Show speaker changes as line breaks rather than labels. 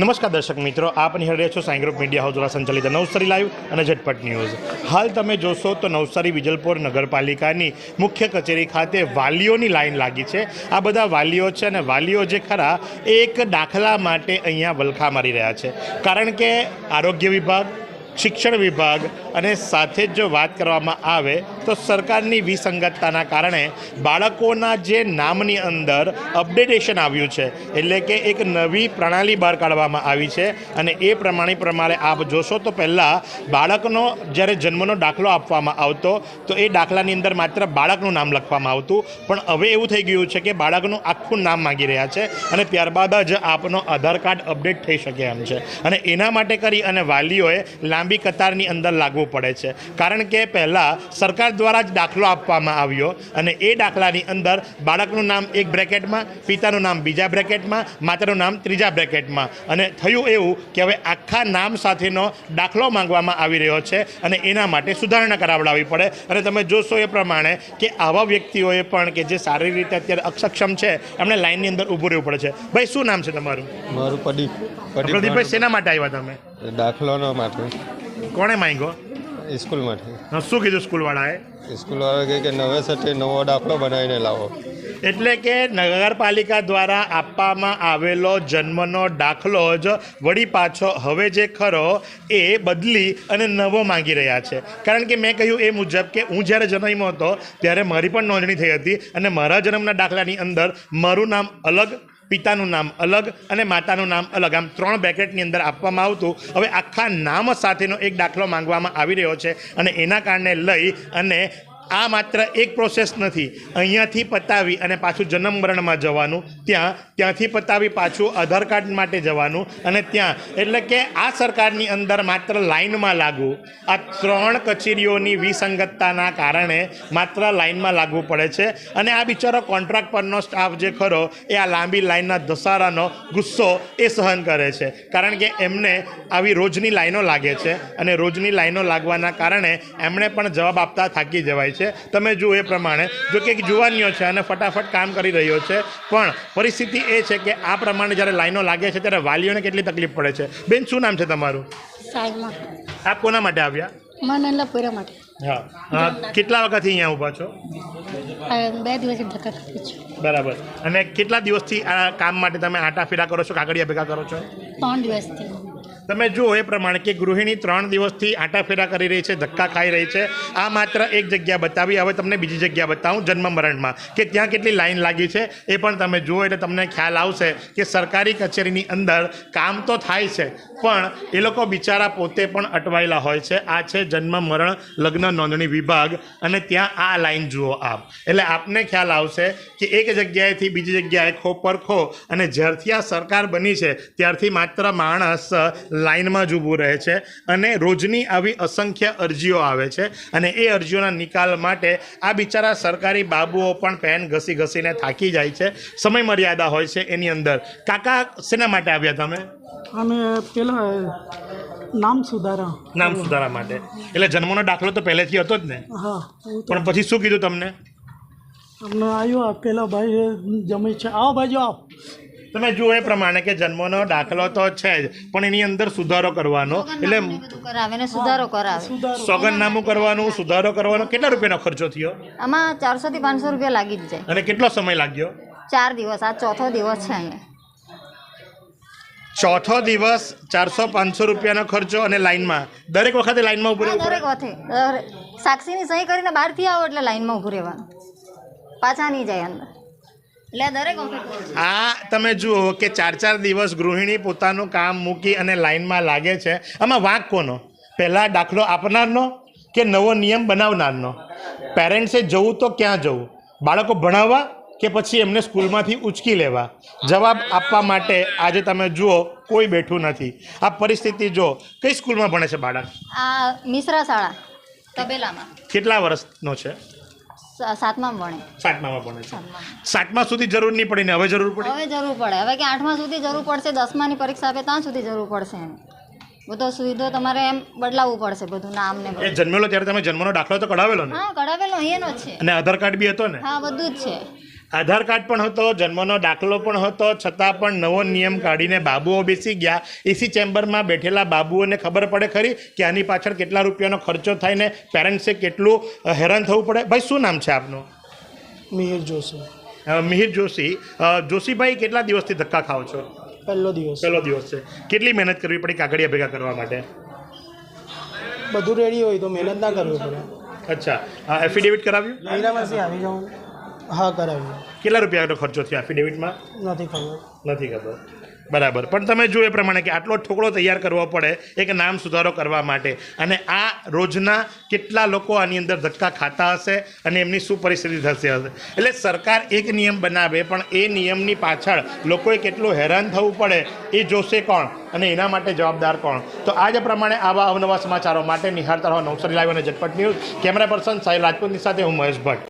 નમસ્કાર દર્શક મિત્રો, આપ નિહાળી રહ્યા છો સાઈ ગ્રુપ મીડિયા હાઉસ દ્વારા સંચાલિત નવસારી લાઈવ અને ઝટપટ ન્યૂઝ. હાલ તમે જોશો તો નવસારી વિજલપુર નગરપાલિકાની મુખ્ય કચેરી ખાતે વાલીઓની લાઈન લાગી છે. આ બધા વાલીઓ છે અને વાલીઓ જે ખરા, એક દાખલા માટે અહીંયા વલખા મારી રહ્યા છે. કારણ કે આરોગ્ય વિભાગ, શિક્ષણ વિભાગ અને સાથે જ જો વાત કરવામાં આવે તો સરકારની વિસંગતતાના કારણે બાળકોના જે નામની અંદર અપડેટેશન આવ્યું છે, એટલે કે એક નવી પ્રણાલી બહાર કાઢવામાં આવી છે, અને એ પ્રમાણે પ્રમાણે આપ જોશો તો પહેલાં બાળકનો જ્યારે જન્મનો દાખલો આપવામાં આવતો, તો એ દાખલાની અંદર માત્ર બાળકનું નામ લખવામાં આવતું, પણ હવે એવું થઈ ગયું છે કે બાળકનું આખું નામ માગી રહ્યા છે, અને ત્યારબાદ જ આપનો આધાર કાર્ડ અપડેટ થઈ શકે એમ છે. અને એના માટે કરી અને વાલીઓએ લાંબી કતારની અંદર લાગવું પડે છે. કારણ કે પહેલાં સરકાર દ્વારા જ દાખલો આપવામાં આવ્યો અને એ દાખલાની અંદર બાળકનું નામ એક બ્રેકેટમાં પિતાનું નામ બીજા બ્રેકેટમાં માતાનું નામ ત્રીજા બ્રેકેટમાં. અને થયું એવું કે હવે આખા નામ સાથેનો દાખલો માંગવામાં આવી રહ્યો છે અને એના માટે સુધારણા કરાવડાવવી પડે. અને તમે જોશો એ પ્રમાણે કે આવા વ્યક્તિઓએ પણ કે જે સારી રીતે અત્યારે અક્ષક્ષમ છે એમણે લાઇનની અંદર ઊભું રહેવું પડે છે. ભાઈ શું નામ છે તમારું?
મારું પ્રદીપ.
પ્રદીપભાઈ શેના માટે આવ્યા તમે?
દાખલાનો માટે.
કોણે માંગ્યો?
સ્કૂલ માટે.
હા, શું કીધું સ્કૂલવાળાએ?
સ્કૂલવાળા કહે કે નવેસરથી નવો દાખલો બનાવીને લાવો.
એટલે કે નગરપાલિકા દ્વારા આપવામાં આવેલો જન્મનો દાખલો જ વળી પાછો હવે જે ખરો એ બદલી અને નવો માંગી રહ્યા છે. કારણ કે મેં કહ્યું એ મુજબ કે હું જ્યારે જન્મ્યો હતો ત્યારે મારી પણ નોંધણી થઈ હતી અને મારા જન્મના દાખલાની અંદર મારું નામ અલગ પિતાનું નામ અલગ અને માતાનું નામ અલગ. આમ ત્રણ બેકેટની અંદર આપવામાં આવતું. હવે આખા નામ સાથેનો એક દાખલો માંગવામાં આવી રહ્યો છે અને એના કારણે લઈ અને આ માત્ર એક પ્રોસેસ નથી. અહીંયાથી પતાવી અને પાછું જન્મ મરણમાં જવાનું, ત્યાં, ત્યાંથી પતાવી પાછું આધાર કાર્ડ માટે જવાનું અને ત્યાં. એટલે કે આ સરકારની અંદર માત્ર લાઇનમાં લાગવું આ ત્રણ કચેરીઓની વિસંગતતાના કારણે માત્ર લાઇનમાં લાગવું પડે છે. અને આ બિચારો કોન્ટ્રાક્ટ પરનો સ્ટાફ જે ખરો, એ આ લાંબી લાઇનના ધસારાનો ગુસ્સો એ સહન કરે છે. કારણ કે એમને આવી રોજની લાઇનો લાગે છે અને રોજની લાઈનો લાગવાના કારણે એમણે પણ જવાબ આપતા થાકી જવાય છે. તમે જુઓ એ પ્રમાણે જો કે એક જુવાનીઓ છે અને ફટાફટ કામ કરી રહ્યો છે. પણ પરિસ્થિતિ એ છે કે આ પ્રમાણે જ્યારે લાઈનો લાગે છે ત્યારે વાલીઓને કેટલી તકલીફ પડે છે. બેન શું નામ છે તમારું? આપ કોના માટે આવ્યા?
મને લપોરા માટે.
હા. હા. કેટલા વખતથી અહીંયા ઊભા છો?
બે દિવસથી ધક્કા ખાતી છું.
બરાબર. અને કેટલા દિવસથી આ કામ માટે તમે આટા ફેરા કરો છો કાગળિયા ભેગા કરો છો?
ત્રણ દિવસથી.
તમે જુઓ એ પ્રમાણે કે ગૃહિણી ત્રણ દિવસથી આટા ફેરા કરી રહી છે, ધક્કા ખાઈ રહી છે. આ માત્ર એક જગ્યા બતાવી, હવે તમને બીજી જગ્યા બતાવું જન્મ મરણમાં કે ત્યાં કેટલી લાઈન લાગી છે એ પણ તમે જુઓ એટલે તમને ખ્યાલ આવશે કે સરકારી કચેરીની અંદર કામ તો થાય છે, પણ એ લોકો બિચારા પોતે પણ અટવાયેલા હોય છે. આ છે જન્મ મરણ લગ્ન નોંધણી વિભાગ અને ત્યાં આ લાઈન જુઓ આપ. એટલે આપને ખ્યાલ આવશે કે એક જગ્યાએથી બીજી જગ્યાએ ખો પર ખો અને જ્યારથી આ સરકાર બની છે ત્યારથી માત્ર માણસ લાઇનમાં જ ઊભું રહે છે અને રોજની આવી અસંખ્ય અરજીઓ આવે છે અને એ અરજીઓના નિકાલ માટે આ બિચારા સરકારી બાબુઓ પણ પેન ઘસી ઘસીને થાકી જાય છે. સમય મર્યાદા હોય છે એની અંદર. કાકા શેના માટે આવ્યા તમે?
અમે પેલા નામ સુધારા.
નામ સુધારા માટે. એટલે જન્મનો દાખલો તો પહેલેથી હતો જ ને?
હા
પણ પછી શું કીધું તમને?
અમને આવ્યો પેલા ભાઈ જમી છે. આવો ભાઈ આવો.
તમે જુઓ એ પ્રમાણે કે જન્મનો દાખલો તો છે જ પણ એની અંદર સુધારો કરવાનો. એટલે
કરાવે ને સુધારો કરાવે.
સોગંદનામું કરવાનું સુધારો કરવાનો કેટલા રૂપિયાનો ખર્ચો થયો?
આમાં ચારસો થી પાંચસો રૂપિયા લાગી જ જાય.
અને કેટલો સમય લાગ્યો?
ચાર દિવસ આ ચોથો દિવસ છે અહીંયા.
ચોથો દિવસ ચારસો પાંચસો રૂપિયાનો ખર્ચો અને લાઈનમાં. દરેક વખતે લાઈનમાં ઉભું રહેવું
દરેક વખતે. સાક્ષીની સહી કરીને બહારથી આવો એટલે લાઈનમાં ઊભું રહેવાનું. પાછા નહીં જાય અંદર. આ
તમે જુઓ કે ચાર ચાર દિવસ ગૃહિણી પોતાનું કામ મૂકી અને લાઈનમાં લાગે છે. આમાં વાંક કોનો? પહેલાં દાખલો આપનારનો કે નવો નિયમ બનાવનારનો? પેરેન્ટ્સે જવું તો ક્યાં જવું? બાળકો ભણાવવા કે પછી એમને સ્કૂલમાંથી ઉચકી લેવા? જવાબ આપવા માટે આજે તમે જુઓ કોઈ બેઠું નથી. આ પરિસ્થિતિ જો કઈ સ્કૂલમાં ભણે છે બાળક?
આ મિશ્રા શાળા તબેલામાં.
કેટલા વર્ષનો છે?
સા- સાતમામાં ભણે.
સાતમામાં ભણે છે. સાતમા સુધી જરૂર નહીં પડે ને હવે જરૂર પડે?
હવે જરૂર પડે. હવે કે આઠમા સુધી જરૂર પડશે દસમાની પરીક્ષા આપે ત્યાં સુધી જરૂર પડશે એમ બધો સુવિધો તમારે એમ બદલાવવું પડશે બધું નામ ને
એ જન્મેલો ત્યારે તમે જન્મનો દાખલો તો કઢાવેલો ને?
હા કઢાવેલો અહીંયાનો છે.
અને આધાર કાર્ડ બી હતો ને?
હા બધું જ છે.
આધાર કાર્ડ પણ હતો જન્મનો દાખલો પણ હતો છતાં પણ નવો નિયમ કાઢીને બાબુઓ બેસી ગયા. એસી ચેમ્બરમાં બેઠેલા બાબુઓને ખબર પડે ખરી કે આની પાછળ કેટલા રૂપિયાનો ખર્ચો થાય ને પેરેન્ટ્સે કેટલું હેરાન થવું પડે. ભાઈ શું નામ છે આપનું?
મિહિર જોશી.
મિહિર જોશી. જોશીભાઈ કેટલા દિવસથી ધક્કા ખાઓ છો?
પહેલો દિવસ.
પહેલો દિવસ છે. કેટલી મહેનત કરવી પડી કાગળિયા ભેગા કરવા માટે?
બધું રેડી હોય તો મહેનત ના કરવી પડે.
અચ્છા. એફિડેવિટ કરાવ્યું?
આવી જાઉં? હા કરાવ્યું
કેટલા રૂપિયાનો ખર્ચો થયો એફિડેવિટમાં
નથી ખબર.
નથી ખબર. બરાબર. પણ તમે જો એ પ્રમાણે કે આટલો ઠોકળો તૈયાર કરવો પડે એક નામ સુધારો કરવા માટે. અને આ રોજના કેટલા લોકો આની અંદર ધક્કા ખાતા હશે અને એમની શું પરિસ્થિતિ થશે હશે? એટલે સરકાર એક નિયમ બનાવે પણ એ નિયમની પાછળ લોકોએ કેટલું હેરાન થવું પડે એ જોશે કોણ? અને એના માટે જવાબદાર કોણ? તો આ જ પ્રમાણે આવા અવનવા સમાચારો માટે નિહાળતા રહો નવસારી લાઈવ અને ઝટપટ ન્યૂઝ. કેમેરા પર્સન સાહેબ રાજપૂતની સાથે હું મહેશ ભટ્ટ.